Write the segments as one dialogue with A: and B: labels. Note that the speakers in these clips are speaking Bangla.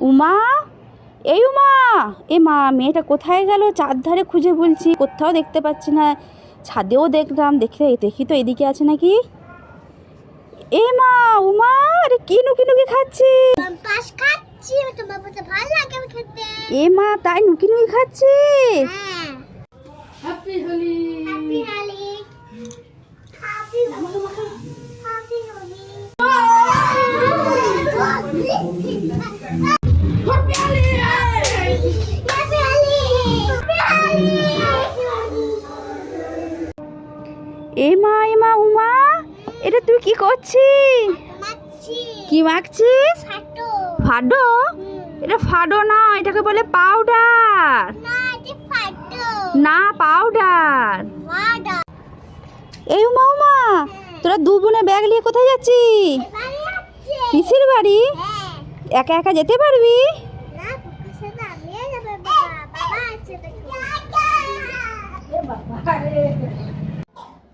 A: উমা এই উমা এ মা মেয়েটা কোথায় গেল? চারধারে খুঁজে বলছি কোথাও দেখতে পাচ্ছি না। ছাদেও দেখলাম দেখে দেখি তো এদিকে আছে নাকি? এ মা উমা আরে কি নুকি নুকি খাচ্ছি এ মা তাই নুকি নুকি খাচ্ছি
B: হ্যাঁ।
C: Happy Holi
B: happy Holi happy happy Holi happy
A: এ মা এ মা উমা এটা তুই কি করছিস? কি মাখছিস? ফাডো? এটা ফাডো না এটাকে বলে পাউডার।
B: না
A: পাউডার। এই উমা উমা তোরা দু বোনে ব্যাগ নিয়ে কোথায় যাচ্ছিস?
B: বাড়ি
A: পিসির বাড়ি?
B: হ্যাঁ।
A: একা একা যেতে পারবি?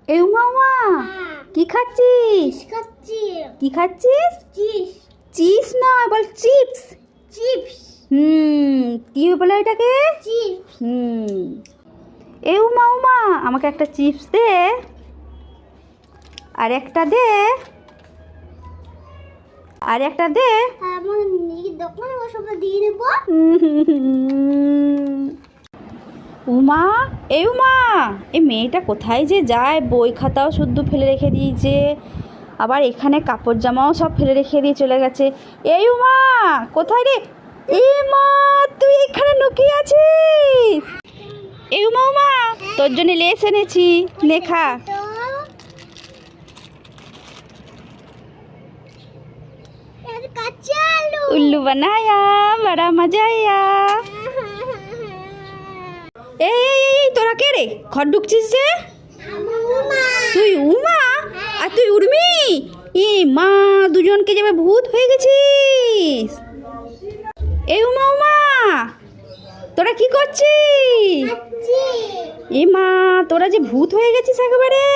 A: উমা কি খাচ্ছিস? কি খাচ্ছিস?
B: চিপস।
A: চিপস নয় বল চিপস।
B: চিপস।
A: হুম কি বলে এটাকে
B: চিপস।
A: হুম। উমা উমা আমাকে একটা চিপস দে। আর একটা দে। আর একটা দে।
B: আমার নিজের দোকানে দিয়ে দেবো
A: উম, এই উমা এই মেয়েটা কোথায় যে যায়? বই খাতাও শুদ্ধ ফেলে রেখে দিয়েছে। আবার এখানে কাপড় জামাও সব ফেলে রেখে দিয়ে চলে গেছে। এই উমা কোথায় রে? এই মা তুই এখানে লুকিয়ে আছিস? এই উমা উমা তোর জন্য লেস এনেছি। লেখা উল্লু বানায়া বড়া মজা আয়া এই তোরা কে রে? ঘর ঢুকছিস যে? তুই উমা? আর তুই উর্মি? এ মা দুজনকে যাবে ভূত হয়ে গেছিস। এই উমা উমা তোরা কি করছিস? এ মা তোরা যে ভূত হয়ে গেছিস একেবারে।